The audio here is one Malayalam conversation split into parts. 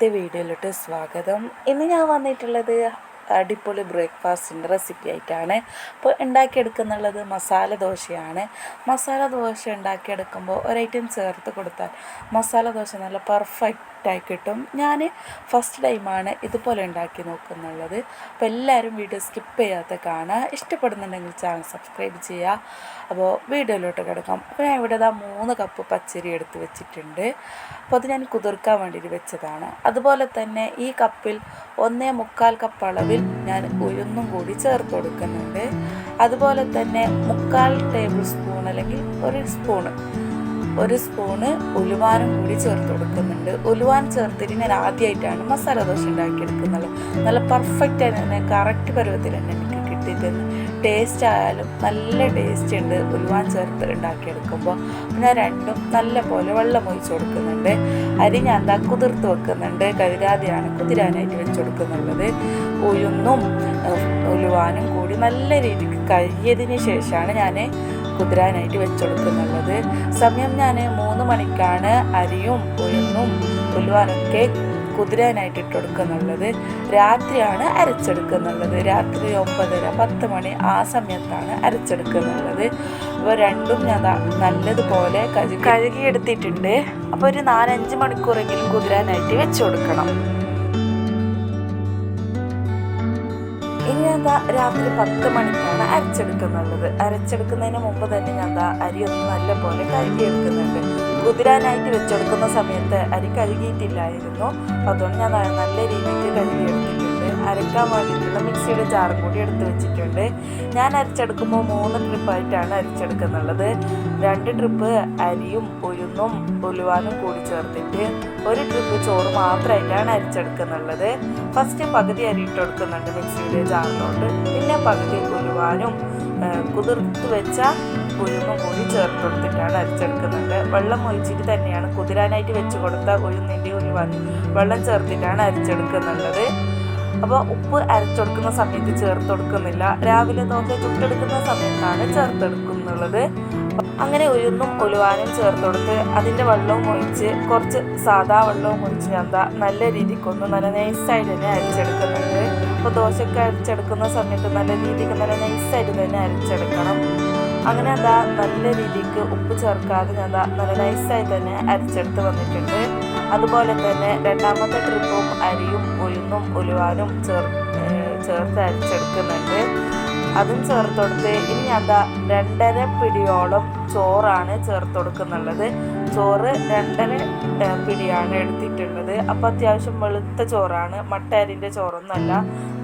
ഇന്നത്തെ വീഡിയോയിലോട്ട് സ്വാഗതം. ഇന്ന് ഞാൻ വന്നിട്ടുള്ളത് അടിപൊളി ബ്രേക്ക്ഫാസ്റ്റിന്റെ റെസിപ്പി ആയിട്ടാണ് അപ്പോൾ ഉണ്ടാക്കിയെടുക്കുന്നുള്ളത് മസാല ദോശയാണ്. മസാല ദോശ ഉണ്ടാക്കിയെടുക്കുമ്പോൾ ഒരു ഐറ്റം ചേർത്ത് കൊടുത്താൽ മസാല ദോശ നല്ല പെർഫെക്റ്റായി കിട്ടും. ഞാൻ ഫസ്റ്റ് ടൈമാണ് ഇതുപോലെ ഉണ്ടാക്കി നോക്കുന്നുള്ളത്. അപ്പോൾ എല്ലാവരും വീഡിയോ സ്കിപ്പ് ചെയ്യാതെ കാണുക. ഇഷ്ടപ്പെടുന്നുണ്ടെങ്കിൽ ചാനൽ സബ്സ്ക്രൈബ് ചെയ്യുക. അപ്പോൾ വീഡിയോയിലോട്ട് കിടക്കാം. അപ്പോൾ ഞാൻ ഇവിടെ ഇതാ മൂന്ന് കപ്പ് പച്ചരി എടുത്ത് വെച്ചിട്ടുണ്ട്. അപ്പോൾ അത് ഞാൻ കുതിർക്കാൻ വേണ്ടിയിട്ട് വെച്ചതാണ്. അതുപോലെ തന്നെ ഈ കപ്പിൽ ഒന്നേ മുക്കാൽ കപ്പ് അളവിൽ ഞാൻ ഉഴുന്നും കൂടി ചേർത്ത് കൊടുക്കുന്നുണ്ട്. അതുപോലെ തന്നെ മുക്കാൽ ടേബിൾ സ്പൂൺ അല്ലെങ്കിൽ ഒരു സ്പൂണ് ഒരു സ്പൂണ് ഉലുവാനും കൂടി ചേർത്ത് കൊടുക്കുന്നുണ്ട്. ഉലുവാൻ ചേർത്തിട്ട് ഞാൻ ആദ്യമായിട്ടാണ് മസാല ദോശ ഉണ്ടാക്കിയെടുക്കുന്നത്. നല്ല പെർഫെക്റ്റ് ആയിട്ട് തന്നെ കറക്റ്റ് പരുവത്തിൽ തന്നെ എനിക്ക് കിട്ടിയിട്ടുണ്ട്. ടേസ്റ്റ് ആയാലും നല്ല ടേസ്റ്റ് ഉണ്ട്. ഉലുവാൻ ചേർത്ത് ഉണ്ടാക്കിയെടുക്കുമ്പോൾ ഞാൻ രണ്ടും നല്ല പോലെ വെള്ളം ഒഴിച്ച് കൊടുക്കുന്നുണ്ട്. അരി ഞാൻ എന്താ കുതിർത്ത് വെക്കുന്നുണ്ട്. കഴുകാതെയാണ് കുതിരാനായിട്ട് വെച്ച് കൊടുക്കുന്നുള്ളത്. ഉഴുന്നും ഉലുവാനും കൂടി നല്ല രീതിക്ക് കഴുകിയതിന് ശേഷമാണ് ഞാൻ കുതിരാനായിട്ട് വെച്ചെടുക്കുന്നുള്ളത് സമയം ഞാൻ മൂന്ന് മണിക്കാണ് അരിയും ഉഴുന്നും ഉലുവാനൊക്കെ കുതിരാനായിട്ട് ഇട്ട് കൊടുക്കുന്നുള്ളത്. രാത്രിയാണ് അരച്ചെടുക്കുന്നുള്ളത്. രാത്രി ഒമ്പതര പത്ത് മണി ആ സമയത്താണ് അരച്ചെടുക്കുന്നുള്ളത്. അപ്പോൾ രണ്ടും ഞാൻ നല്ലതുപോലെ കഴുകി കഴുകിയെടുത്തിട്ടുണ്ട്. അപ്പോൾ ഒരു നാലഞ്ച് മണിക്കൂറെങ്കിലും കുതിരാനായിട്ട് വെച്ച് കൊടുക്കണം. ഇനി രാത്രി പത്ത് മണിക്കാണ് അരച്ചെടുക്കുന്നുള്ളത്. അരച്ചെടുക്കുന്നതിന് മുമ്പ് തന്നെ ഞാൻ അരി ഒന്ന് നല്ലപോലെ കഴുകിയെടുക്കുന്നുണ്ട്. കുതിരാനായിട്ട് വെച്ചെടുക്കുന്ന സമയത്ത് അരി കഴുകിയിട്ടില്ലായിരുന്നു. അതുകൊണ്ട് ഞാൻ നല്ല രീതിക്ക് കഴുകിയെടുത്തിട്ടുണ്ട്. അരക്കാൻ വേണ്ടിയിട്ടുള്ള മിക്സിയുടെ ജാറും കൂടി എടുത്ത് വെച്ചിട്ടുണ്ട്. ഞാൻ അരച്ചെടുക്കുമ്പോൾ മൂന്ന് ട്രിപ്പായിട്ടാണ് അരച്ചെടുക്കുന്നുള്ളത്. രണ്ട് ട്രിപ്പ് അരിയും ഉഴുന്നും ഉലുവാനും കൂടി ചേർത്തിട്ട് ഒരു ട്രിപ്പ് ചോറ് മാത്രമായിട്ടാണ് അരച്ചെടുക്കുന്നുള്ളത്. ഫസ്റ്റ് പകുതി അരി ഇട്ട് കൊടുക്കുന്നുണ്ട് മിക്സിയുടെ ജാറിലോട്ട്. പിന്നെ പകുതി ഉലുവാനും കുതിർത്ത് വെച്ച ഉഴുന്നും കൂടി ചേർത്ത് കൊടുത്തിട്ടാണ് അരിച്ചെടുക്കുന്നത്. വെള്ളം ഒഴിച്ചിട്ട് തന്നെയാണ് കുതിരാനായിട്ട് വെച്ച് കൊടുത്ത ഉഴുന്നിന്റെ ഉലുവാനും വെള്ളം ചേർത്തിട്ടാണ് അരച്ചെടുക്കുന്നുള്ളത് അപ്പോൾ ഉപ്പ് അരച്ചെടുക്കുന്ന സമയത്ത് ചേർത്ത് കൊടുക്കുന്നില്ല. രാവിലെ ദോശ ചുട്ടെടുക്കുന്ന സമയത്താണ് ചേർത്തെടുക്കുന്നുള്ളത് അങ്ങനെ ഉഴുന്നും ഉലുവാനും ചേർത്ത് കൊടുത്ത് അതിന്റെ വെള്ളവും ഒഴിച്ച് കുറച്ച് സാദാ വെള്ളവും ഒഴിച്ച് എന്താ നല്ല രീതിക്കൊന്ന് നല്ല നൈസായിട്ട് തന്നെ അരച്ചെടുക്കുന്നുണ്ട്. അപ്പോൾ ദോശയൊക്കെ അരച്ചെടുക്കുന്ന സമയത്ത് നല്ല രീതിക്ക് നല്ല നൈസായിട്ട് തന്നെ അരച്ചെടുക്കണം. അങ്ങനെ അതാ നല്ല രീതിക്ക് ഉപ്പ് ചേർക്കാതെ ഞാൻ നല്ല നൈസായി തന്നെ അരച്ചെടുത്ത് വന്നിട്ടുണ്ട്. അതുപോലെ തന്നെ രണ്ടാമത്തെ ട്രിപ്പും അരിയും ഉഴുന്നും ഉലുവാനും ചേർ ചേർത്ത് അരച്ചെടുക്കുന്നുണ്ട്. അതും ചേർത്ത് കൊടുത്ത് ഇനി അതാ രണ്ടര പിടിയോളം ചോറാണ് ചേർത്ത് കൊടുക്കുന്നുള്ളത്. ചോറ് രണ്ടര പിടിയാണ് എടുത്തിട്ടുള്ളത്. അപ്പോൾ അത്യാവശ്യം വെളുത്ത ചോറാണ്. മട്ട അരിന്റെ ചോറൊന്നല്ല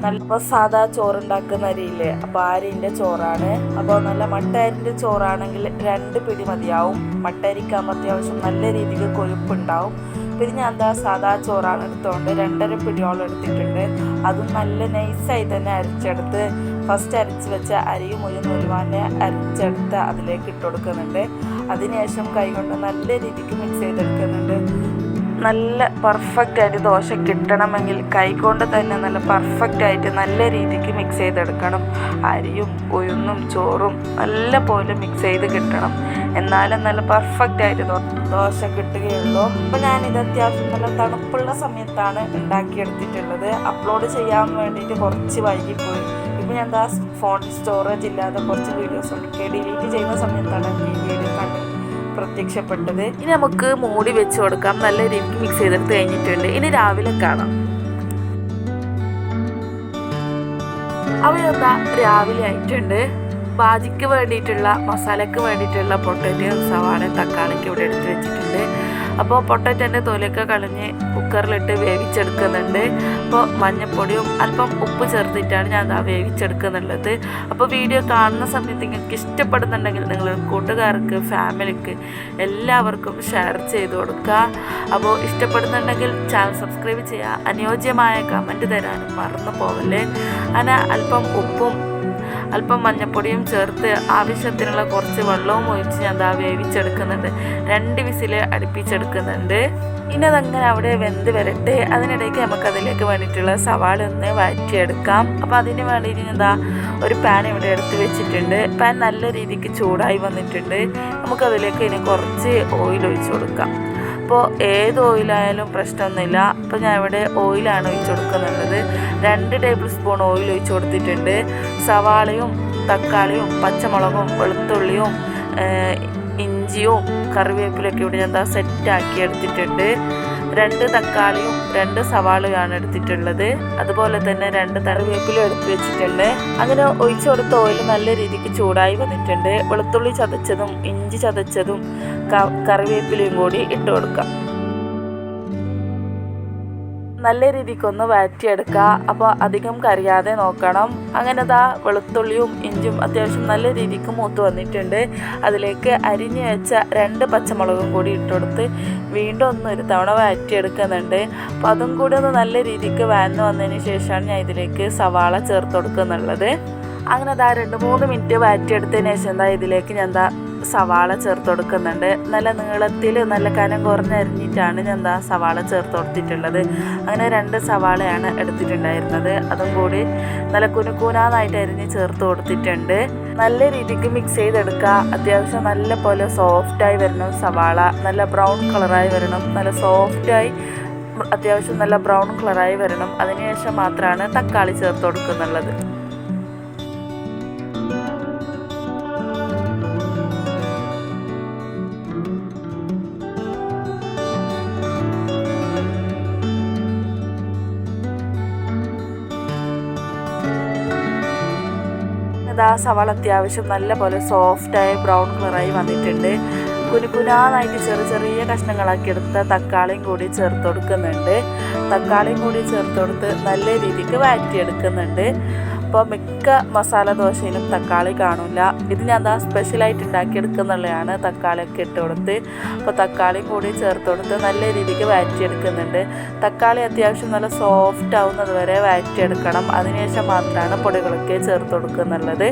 നല്ല സാധാ സാധാ ചോറുണ്ടാക്കുന്ന അരിയില്ലേ? അപ്പോൾ ആരിന്റെ ചോറാണ്. അപ്പോൾ നല്ല മട്ട അരിന്റെ ചോറാണെങ്കിൽ രണ്ട് പിടി മതിയാവും. മട്ട അരിക്കാകുമ്പോൾ അത്യാവശ്യം നല്ല രീതിക്ക് കൊഴുപ്പുണ്ടാവും. പിന്നെ ഞാൻ എന്താ സാധാ ചോറാണ് എടുത്തുകൊണ്ട് രണ്ടര പിടിയോളം എടുത്തിട്ടുണ്ട്. അതും നല്ല നൈസായി തന്നെ അരച്ചെടുത്ത് ഫസ്റ്റ് അരച്ച് വെച്ച അരിയും ഒരു ഉഴുന്നുലുവാനെ അരച്ചെടുത്ത് അതിലേക്ക് ഇട്ട് കൊടുക്കുന്നുണ്ട്. അതിനുശേഷം കൈകൊണ്ട് നല്ല രീതിക്ക് മിക്സ് ചെയ്തെടുക്കുന്നുണ്ട്. നല്ല പെർഫെക്റ്റ് ആയിട്ട് ദോശ കിട്ടണമെങ്കിൽ കൈകൊണ്ട് തന്നെ നല്ല പെർഫെക്റ്റ് ആയിട്ട് നല്ല രീതിക്ക് മിക്സ് ചെയ്തെടുക്കണം. അരിയും ഉഴുന്നും ചോറും നല്ല പോലെ മിക്സ് ചെയ്ത് കിട്ടണം. എന്നാലും നല്ല പെർഫെക്റ്റ് ആയിട്ട് ദോ- ദോശ കിട്ടുകയുള്ളൂ. അപ്പോൾ ഞാനിത് അത്യാവശ്യം നല്ല തണുപ്പുള്ള സമയത്താണ് ഉണ്ടാക്കിയെടുത്തിട്ടുള്ളത്. അപ്ലോഡ് ചെയ്യാൻ വേണ്ടിയിട്ട് കുറച്ച് വൈകിപ്പോയി. ഇപ്പോൾ ഞാൻ എന്താ ഫോൺ സ്റ്റോറേജ് ഇല്ലാതെ കുറച്ച് വീഡിയോസ് ഒക്കെ ഡിലീറ്റ് ചെയ്യുന്ന സമയത്താണ് ഈ വീഡിയോ പ്രത്യക്ഷപ്പെട്ടത്. ഇനി നമുക്ക് മൂടി വെച്ച് കൊടുക്കാം. നല്ല രീതിക്ക് മിക്സ് ചെയ്തെടുത്ത് കഴിഞ്ഞിട്ടുണ്ട്. ഇനി രാവിലെ കാണാം. അവയെന്താ രാവിലെ ആയിട്ടുണ്ട്. ബാജിക്ക് വേണ്ടിയിട്ടുള്ള മസാലയ്ക്ക് വേണ്ടിയിട്ടുള്ള പൊട്ടേറ്റോ സവാള തക്കാളിക്ക് ഇവിടെ എടുത്ത് വെച്ചിട്ടുണ്ട്. അപ്പോൾ പൊട്ടറ്റന്റെ തൊലിയൊക്കെ കളഞ്ഞ് കുക്കറിലിട്ട് വേവിച്ചെടുക്കുന്നുണ്ട്. അപ്പോൾ മഞ്ഞൾപ്പൊടിയും അല്പം ഉപ്പ് ചേർത്തിട്ടാണ് ഞാൻ അത് വേവിച്ചെടുക്കുന്നുള്ളത്. അപ്പോൾ വീഡിയോ കാണുന്ന സമയത്ത് നിങ്ങൾക്ക് ഇഷ്ടപ്പെടുന്നുണ്ടെങ്കിൽ നിങ്ങൾ കൂട്ടുകാർക്ക് ഫാമിലിക്ക് എല്ലാവർക്കും ഷെയർ ചെയ്ത് കൊടുക്കുക. അപ്പോൾ ഇഷ്ടപ്പെടുന്നുണ്ടെങ്കിൽ ചാനൽ സബ്സ്ക്രൈബ് ചെയ്യുക. അനുയോജ്യമായ കമന്റ് തരാനും മറന്നു പോകല്ലേ അങ്ങനെ അല്പം ഉപ്പും അല്പം മഞ്ഞപ്പൊടിയും ചേർത്ത് ആവശ്യത്തിനുള്ള കുറച്ച് വെള്ളവും ഒഴിച്ച് ഞാൻ ദാ വേവിച്ചെടുക്കുന്നുണ്ട്. രണ്ട് വിസിൽ അടുപ്പിച്ചെടുക്കുന്നുണ്ട്. ഇനി അതങ്ങനെ അവിടെ വെന്ത് വരട്ടെ. അതിനിടയ്ക്ക് നമുക്ക് അതിലേക്ക് വേണ്ടിയിട്ടുള്ള സവാള ഒന്ന് വഴറ്റിയെടുക്കാം. അപ്പോൾ അതിന് വേണ്ടിയിട്ട് എന്താ ഒരു പാൻ ഇവിടെ എടുത്ത് വെച്ചിട്ടുണ്ട്. പാൻ നല്ല രീതിക്ക് ചൂടായി വന്നിട്ടുണ്ട്. നമുക്കതിലേക്ക് ഇനി കുറച്ച് ഓയിൽ ഒഴിച്ചു കൊടുക്കാം. അപ്പോൾ ഏത് ഓയിലായാലും പ്രശ്നമൊന്നുമില്ല. അപ്പോൾ ഞാൻ ഇവിടെ ഓയിലാണ് ഒഴിച്ചു കൊടുക്കുന്നുള്ളത് രണ്ട് ടേബിൾ സ്പൂൺ ഓയിൽ ഒഴിച്ചു കൊടുത്തിട്ടുണ്ട്. സവാളയും തക്കാളിയും പച്ചമുളകും വെളുത്തുള്ളിയും ഇഞ്ചിയും കറിവേപ്പിലൊക്കെ ഇവിടെ ഞാൻ സെറ്റാക്കി എടുത്തിട്ടുണ്ട്. രണ്ട് തക്കാളിയും രണ്ട് സവാളയാണ് എടുത്തിട്ടുള്ളത്. അതുപോലെ തന്നെ രണ്ട് കറിവേപ്പിലും എടുത്തു വെച്ചിട്ടുണ്ട്. അങ്ങനെ ഒഴിച്ചു കൊടുത്ത ഓയിൽ നല്ല രീതിക്ക് ചൂടായി വന്നിട്ടുണ്ട്. വെളുത്തുള്ളി ചതച്ചതും ഇഞ്ചി ചതച്ചതും കറിവേപ്പിലയും കൂടി ഇട്ട് കൊടുക്കാം. നല്ല രീതിക്കൊന്ന് വഴറ്റിയെടുക്കുക. അപ്പോൾ അധികം കരിയാതെ നോക്കണം. അങ്ങനെ ദാ വെളുത്തുള്ളിയും ഇഞ്ചും അത്യാവശ്യം നല്ല രീതിക്ക് മൂത്ത് വന്നിട്ടുണ്ട്. അതിലേക്ക് അരിഞ്ഞു വെച്ച രണ്ട് പച്ചമുളകും കൂടി ഇട്ടുകൊടുത്ത് വീണ്ടും ഒന്ന് ഒരു തവണ വഴറ്റിയെടുക്കുന്നുണ്ട്. അപ്പോൾ അതും കൂടി ഒന്ന് നല്ല രീതിക്ക് വഴന്ന് വന്നതിന് ശേഷമാണ് ഞാൻ ഇതിലേക്ക് സവാള ചേർത്ത് കൊടുക്കുന്നുള്ളത്. അങ്ങനെ ദാ രണ്ട് മൂന്ന് മിനിറ്റ് വഴറ്റിയെടുത്തതിന് ശേഷം എന്താ ഇതിലേക്ക് ഞാൻ എന്താ സവാള ചേർത്ത് കൊടുക്കുന്നുണ്ട്. നല്ല നീളത്തിൽ നല്ല കനം കുറഞ്ഞരിഞ്ഞിട്ടാണ് ഞാൻ എന്താ സവാള ചേർത്ത് കൊടുത്തിട്ടുള്ളത്. അങ്ങനെ രണ്ട് സവാളയാണ് എടുത്തിട്ടുണ്ടായിരുന്നത്. അതും കൂടി നല്ല കുനുക്കൂനാന്നായിട്ട് അരിഞ്ഞ് ചേർത്ത് കൊടുത്തിട്ടുണ്ട്. നല്ല രീതിക്ക് മിക്സ് ചെയ്തെടുക്കുക അത്യാവശ്യം നല്ല പോലെ സോഫ്റ്റായി വരണം സവാള. നല്ല ബ്രൗൺ കളറായി വരണം. നല്ല സോഫ്റ്റായി അത്യാവശ്യം നല്ല ബ്രൗൺ കളറായി വരണം. അതിനുശേഷം മാത്രമാണ് തക്കാളി ചേർത്ത് കൊടുക്കുന്നുള്ളത്. ഇതാ സവാള അത്യാവശ്യം നല്ല പോലെ സോഫ്റ്റായ ബ്രൗൺ കളറായി വന്നിട്ടുണ്ട്. കുനുകുനാന്നായിട്ട് ചെറിയ ചെറിയ കഷ്ണങ്ങളാക്കി എടുത്ത തക്കാളിയും കൂടി ചേർത്ത് കൊടുക്കുന്നുണ്ട് തക്കാളിയും കൂടി ചേർത്ത് കൊടുത്ത് നല്ല രീതിക്ക് വഴറ്റിയെടുക്കുന്നുണ്ട്. അപ്പോൾ മിക്ക മസാല ദോശയിലും തക്കാളി കാണില്ല ഇത് ഞാൻ എന്താ സ്പെഷ്യലായിട്ട് ഉണ്ടാക്കിയെടുക്കുന്നുള്ളതാണ് തക്കാളിയൊക്കെ ഇട്ട് കൊടുത്ത്. അപ്പോൾ തക്കാളി കൂടി ചേർത്ത് കൊടുത്ത് നല്ല രീതിക്ക് വഴറ്റിയെടുക്കുന്നുണ്ട്. തക്കാളി അത്യാവശ്യം നല്ല സോഫ്റ്റ് ആവുന്നത് വരെ വഴറ്റിയെടുക്കണം. അതിനുശേഷം മാത്രമാണ് പൊടികളൊക്കെ ചേർത്ത് കൊടുക്കുന്നുള്ളത്.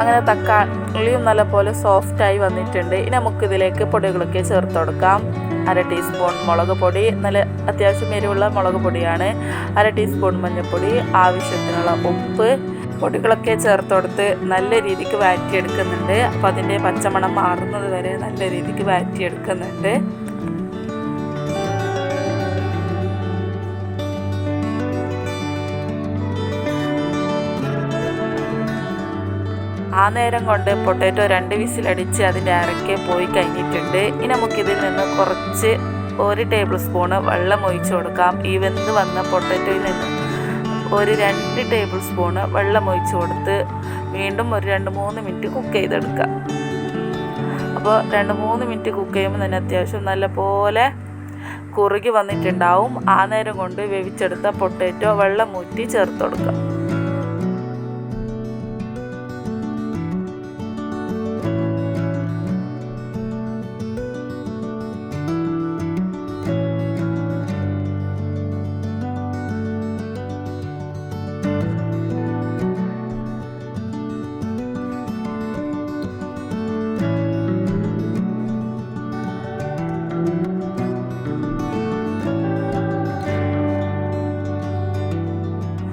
അങ്ങനെ തക്കാളിയും നല്ലപോലെ സോഫ്റ്റായി വന്നിട്ടുണ്ട്. ഇനി നമുക്കിതിലേക്ക് പൊടികളൊക്കെ ചേർത്ത് കൊടുക്കാം. അര ടീസ്പൂൺ മുളക് പൊടി. നല്ല അത്യാവശ്യം എരിവുള്ള മുളക് പൊടിയാണ്. അര ടീസ്പൂൺ മഞ്ഞൾപ്പൊടി ആവശ്യത്തിനുള്ള ഉപ്പ്. പൊടികളൊക്കെ ചേർത്ത് കൊടുത്ത് നല്ല രീതിക്ക് വാറ്റിയെടുക്കുന്നുണ്ട് അപ്പോൾ അതിന്റെ പച്ചമണം മാറുന്നത് വരെ നല്ല രീതിക്ക് വഴറ്റിയെടുക്കുന്നുണ്ട്. ആ നേരം കൊണ്ട് പൊട്ടാറ്റോ രണ്ട് വിസിലടിച്ച് അതിന്റെ അരക്കെ പോയി കഴിഞ്ഞിട്ടുണ്ട്. ഇനി നമുക്കിതിൽ നിന്ന് കുറച്ച് ഒരു ടേബിൾ സ്പൂണ് വെള്ളം ഒഴിച്ചു കൊടുക്കാം. ഈ വെന്ത് വന്ന പൊട്ടാറ്റോയിൽ നിന്ന് ഒരു രണ്ട് ടേബിൾ സ്പൂണ് വെള്ളം ഒഴിച്ചു കൊടുത്ത് വീണ്ടും ഒരു രണ്ട് മൂന്ന് മിനിറ്റ് കുക്ക് ചെയ്തെടുക്കാം അപ്പോൾ രണ്ട് മൂന്ന് മിനിറ്റ് കുക്ക് ചെയ്യുമ്പോൾ തന്നെ അത്യാവശ്യം നല്ല പോലെ കുറുകി വന്നിട്ടുണ്ടാവും. ആ നേരം കൊണ്ട് വേവിച്ചെടുത്ത പൊട്ടാറ്റോ വെള്ളം ഊറ്റി ചേർത്ത് കൊടുക്കാം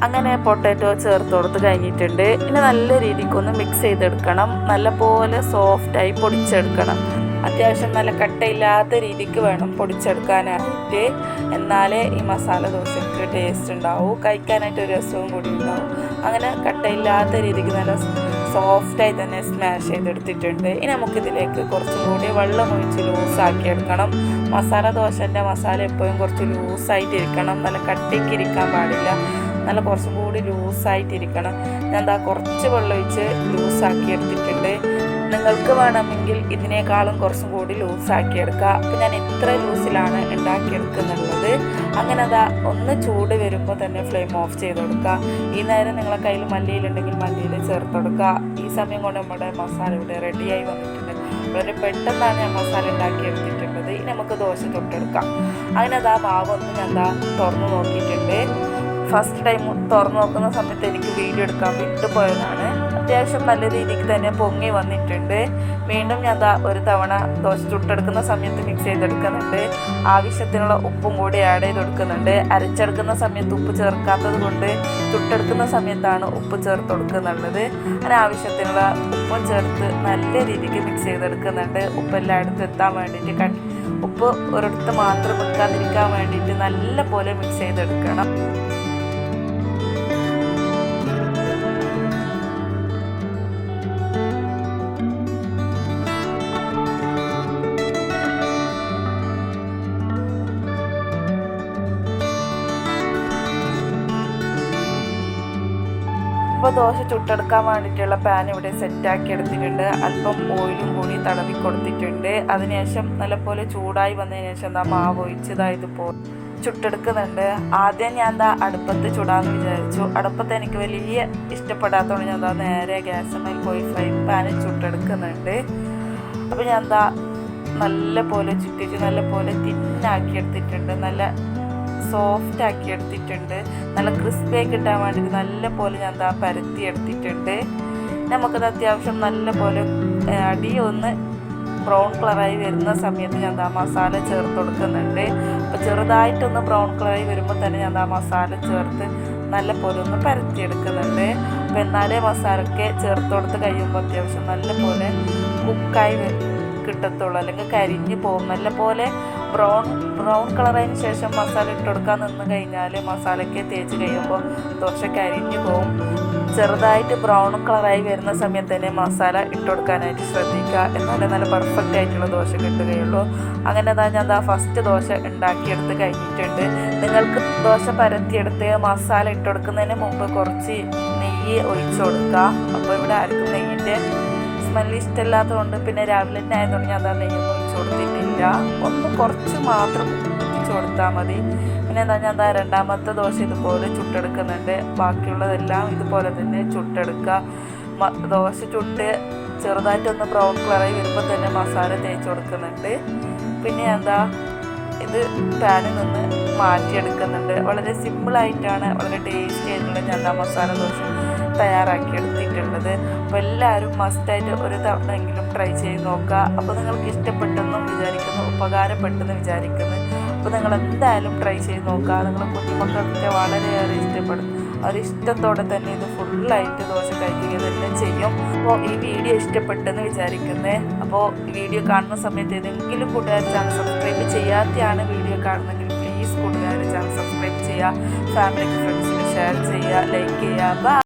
അങ്ങനെ പൊട്ടാറ്റോ ചേർത്ത് കൊടുത്ത് കഴിഞ്ഞിട്ടുണ്ട്. ഇനി നല്ല രീതിക്കൊന്ന് മിക്സ് ചെയ്തെടുക്കണം. നല്ലപോലെ സോഫ്റ്റായി പൊടിച്ചെടുക്കണം. അത്യാവശ്യം നല്ല കട്ടയില്ലാത്ത രീതിക്ക് വേണം പൊടിച്ചെടുക്കാനായിട്ട്. എന്നാലേ ഈ മസാല ദോശയ്ക്ക് ടേസ്റ്റ് ഉണ്ടാവും. കഴിക്കാനായിട്ട് ഒരു രസവും കൂടി ഉണ്ടാവും. അങ്ങനെ കട്ടയില്ലാത്ത രീതിക്ക് നല്ല സോഫ്റ്റായി തന്നെ സ്മാഷ് ചെയ്തെടുത്തിട്ടുണ്ട്. ഇനി നമുക്കിതിലേക്ക് കുറച്ചും കൂടി വെള്ളം ഒഴിച്ച് ലൂസാക്കി എടുക്കണം മസാല ദോശന്റെ മസാല എപ്പോഴും കുറച്ച് ലൂസായിട്ടിരിക്കണം നല്ല കട്ടിക്ക് ഇരിക്കാൻ പാടില്ല. നല്ല കുറച്ചും കൂടി ലൂസായിട്ടിരിക്കണം. ഞാൻ എന്താ കുറച്ച് വെള്ളം ഒഴിച്ച് ലൂസാക്കി എടുത്തിട്ടുണ്ട്. നിങ്ങൾക്ക് വേണമെങ്കിൽ ഇതിനേക്കാളും കുറച്ചും കൂടി ലൂസാക്കി എടുക്കുക അപ്പം ഞാൻ ഇത്ര ലൂസിലാണ് ഉണ്ടാക്കിയെടുക്കുന്നുള്ളത് അങ്ങനെ അതാ ഒന്ന് ചൂട് വരുമ്പോൾ തന്നെ ഫ്ലെയിം ഓഫ് ചെയ്ത് കൊടുക്കുക. ഈ നേരം നിങ്ങളെ കയ്യിൽ മല്ലിയിലുണ്ടെങ്കിൽ മല്ലിയിൽ ചേർത്ത് കൊടുക്കുക. ഈ സമയം കൊണ്ട് നമ്മുടെ മസാല ഇവിടെ റെഡിയായി വന്നിട്ടുണ്ട്. വളരെ പെട്ടെന്നാണ് ഞാൻ മസാല ഉണ്ടാക്കിയെടുത്തിട്ടുള്ളത് ഇനി നമുക്ക് ദോശ തൊട്ടെടുക്കാം. അങ്ങനെ അതാ മാവ് ഒന്ന് ഞാൻ എന്താ തുറന്ന് നോക്കിയിട്ടുണ്ട്. ഫസ്റ്റ് ടൈം തുറന്നു നോക്കുന്ന സമയത്ത് എനിക്ക് വീഡിയോ എടുക്കാൻ വിട്ടുപോയതാണ്. അത്യാവശ്യം നല്ല രീതിക്ക് തന്നെ പൊങ്ങി വന്നിട്ടുണ്ട്. വീണ്ടും ഞാൻ ഒരു തവണ ദോശ ചുട്ടെടുക്കുന്ന സമയത്ത് മിക്സ് ചെയ്തെടുക്കുന്നുണ്ട്. ആവശ്യത്തിനുള്ള ഉപ്പും കൂടി ആഡ് ചെയ്തെടുക്കുന്നുണ്ട്. അരച്ചെടുക്കുന്ന സമയത്ത് ഉപ്പ് ചേർക്കാത്തത് കൊണ്ട് ചുട്ടെടുക്കുന്ന സമയത്താണ് ഉപ്പ് ചേർത്ത് കൊടുക്കുന്നുള്ളത്. അങ്ങനെ ആവശ്യത്തിനുള്ള ഉപ്പും ചേർത്ത് നല്ല രീതിക്ക് മിക്സ് ചെയ്തെടുക്കുന്നുണ്ട്. ഉപ്പെല്ലാം അടുത്ത് എത്താൻ വേണ്ടിയിട്ട് ഉപ്പ് ഒരിടത്ത് മാത്രം വെക്കാതിരിക്കാൻ വേണ്ടിയിട്ട് നല്ല പോലെ മിക്സ് ചെയ്തെടുക്കണം. ഇപ്പോൾ ദോശ ചുട്ടെടുക്കാൻ വേണ്ടിയിട്ടുള്ള പാൻ ഇവിടെ സെറ്റാക്കി എടുത്തിട്ടുണ്ട്. അല്പം ഓയിലും കൂടി തടവി കൊടുത്തിട്ടുണ്ട്. അതിനുശേഷം നല്ലപോലെ ചൂടായി വന്നതിന് ശേഷം എന്താ മാവ് ഒഴിച്ചതായത് പോ ചുട്ടെടുക്കുന്നുണ്ട്. ആദ്യം ഞാൻ എന്താ അടുപ്പത്ത് ചുടാന്ന് വിചാരിച്ചു. അടുപ്പത്ത് എനിക്ക് വലിയ ഇഷ്ടപ്പെടാത്തതുകൊണ്ട് ഞാൻ എന്താ നേരെ ഗ്യാസ് മേൽ പോയി ഫ്രൈ പാനിൽ ചുട്ടെടുക്കുന്നുണ്ട്. അപ്പോൾ ഞാൻ എന്താ നല്ല പോലെ ചുറ്റിച്ച് നല്ല പോലെ തിന്നാക്കി എടുത്തിട്ടുണ്ട്. നല്ല സോഫ്റ്റ് ആക്കി എടുത്തിട്ടുണ്ട്. നല്ല ക്രിസ്പി കിട്ടാൻ വേണ്ടിയിട്ട് നല്ല പോലെ ഞാൻ എന്താ പരത്തി എടുത്തിട്ടുണ്ട്. നമുക്കത് അത്യാവശ്യം നല്ല പോലെ ഒന്ന് ബ്രൗൺ കളറായി വരുന്ന സമയത്ത് ഞാൻ ദാ മസാല ചേർത്ത് കൊടുക്കുന്നുണ്ട്. അപ്പോൾ ചെറുതായിട്ടൊന്ന് ബ്രൗൺ കളറായി വരുമ്പോൾ തന്നെ ഞാൻ ദാ മസാല ചേർത്ത് നല്ല പോലെ ഒന്ന് പരത്തി എടുക്കുന്നുണ്ട്. അപ്പോൾ എന്നാലേ മസാലയ്ക്ക് ചേർത്ത് കൊടുത്ത് കഴിയുമ്പോൾ അത്യാവശ്യം നല്ല പോലെ കുക്കായി വരും. കിട്ടത്തുള്ളൂ. അല്ലെങ്കിൽ കരിഞ്ഞ് പോകും. നല്ല പോലെ ബ്രൗൺ ബ്രൗൺ കളറായതിന് ശേഷം മസാല ഇട്ട് കൊടുക്കാൻ നിന്ന് കഴിഞ്ഞാൽ മസാലയ്ക്ക് തേച്ച് കഴിയുമ്പോൾ ദോശ കരിഞ്ഞു പോകും. ചെറുതായിട്ട് ബ്രൗൺ കളറായി വരുന്ന സമയത്ത് തന്നെ മസാല ഇട്ട് കൊടുക്കാനായിട്ട് ശ്രദ്ധിക്കുക. എന്നാലേ നല്ല പെർഫെക്റ്റ് ആയിട്ടുള്ള ദോശ കിട്ടുകയുള്ളൂ. അങ്ങനെ തന്നെ ഞാൻ ആ ഫസ്റ്റ് ദോശ ഉണ്ടാക്കിയെടുത്ത് കഴിഞ്ഞിട്ടുണ്ട്. നിങ്ങൾക്ക് ദോശ പരത്തിയെടുത്ത് മസാല ഇട്ട് കൊടുക്കുന്നതിന് മുമ്പ് കുറച്ച് നെയ്യ് ഒഴിച്ചു കൊടുക്കുക അപ്പോൾ ഇവിടെ ആർക്കും നെയ്യിന്റെ സ്മെല്ല് ഇഷ്ടമില്ലാത്തതുകൊണ്ട് പിന്നെ രാവിലെ തന്നെ ആയതുകൊണ്ട് ഞാൻ അതാണ് നെയ്യൊന്നും ഒഴിച്ചു കൊടുത്തിട്ടില്ല. ഒന്ന് കുറച്ച് മാത്രം ഒഴിച്ചു കൊടുത്താൽ മതി. പിന്നെ എന്താ ഞാൻ എന്താ രണ്ടാമത്തെ ദോശ ഇതുപോലെ ചുട്ടെടുക്കുന്നുണ്ട്. ബാക്കിയുള്ളതെല്ലാം ഇതുപോലെ തന്നെ ചുട്ടെടുക്കുക. ദോശ ചുട്ട് ചെറുതായിട്ടൊന്ന് ബ്രൗൺ കളറായി വരുമ്പോൾ തന്നെ മസാല തേച്ച് കൊടുക്കുന്നുണ്ട്. പിന്നെ എന്താ ഇത് പാനിൽ നിന്ന് മാറ്റിയെടുക്കുന്നുണ്ട്. വളരെ സിമ്പിളായിട്ടാണ് വളരെ ടേസ്റ്റി ആയിട്ടുള്ള ഞാൻ മസാല ദോശ. തയ്യാറാക്കി എടുത്തിട്ടുള്ളത്. അപ്പോൾ എല്ലാവരും മസ്റ്റായിട്ട് ഒരു തവണ എങ്കിലും ട്രൈ ചെയ്ത് നോക്കുക. അപ്പോൾ നിങ്ങൾക്ക് ഇഷ്ടപ്പെട്ടെന്നും വിചാരിക്കുന്നു ഉപകാരപ്പെട്ടെന്ന് വിചാരിക്കുന്നു. അപ്പോൾ നിങ്ങൾ എന്തായാലും ട്രൈ ചെയ്ത് നോക്കുക. നിങ്ങൾ കുഞ്ഞുമക്കൾക്കൊക്കെ വളരെയേറെ ഇഷ്ടപ്പെടും. അവർ ഇഷ്ടത്തോടെ തന്നെ ഇത് ഫുള്ളായിട്ട് ദോശ കഴിക്കുക തന്നെ ചെയ്യും. അപ്പോൾ ഈ വീഡിയോ ഇഷ്ടപ്പെട്ടെന്ന് വിചാരിക്കുന്നത് അപ്പോൾ വീഡിയോ കാണുന്ന സമയത്ത് ഏതെങ്കിലും കൂട്ടുകാർ ചാനൽ സബ്സ്ക്രൈബ് ചെയ്യാതെയാണ് വീഡിയോ കാണുന്നെങ്കിൽ പ്ലീസ് കൂട്ടുകാർ ചാനൽ സബ്സ്ക്രൈബ് ചെയ്യുക. ഫാമിലിക്ക് ഫ്രണ്ട്സിന് ഷെയർ ചെയ്യുക. ലൈക്ക് ചെയ്യുക.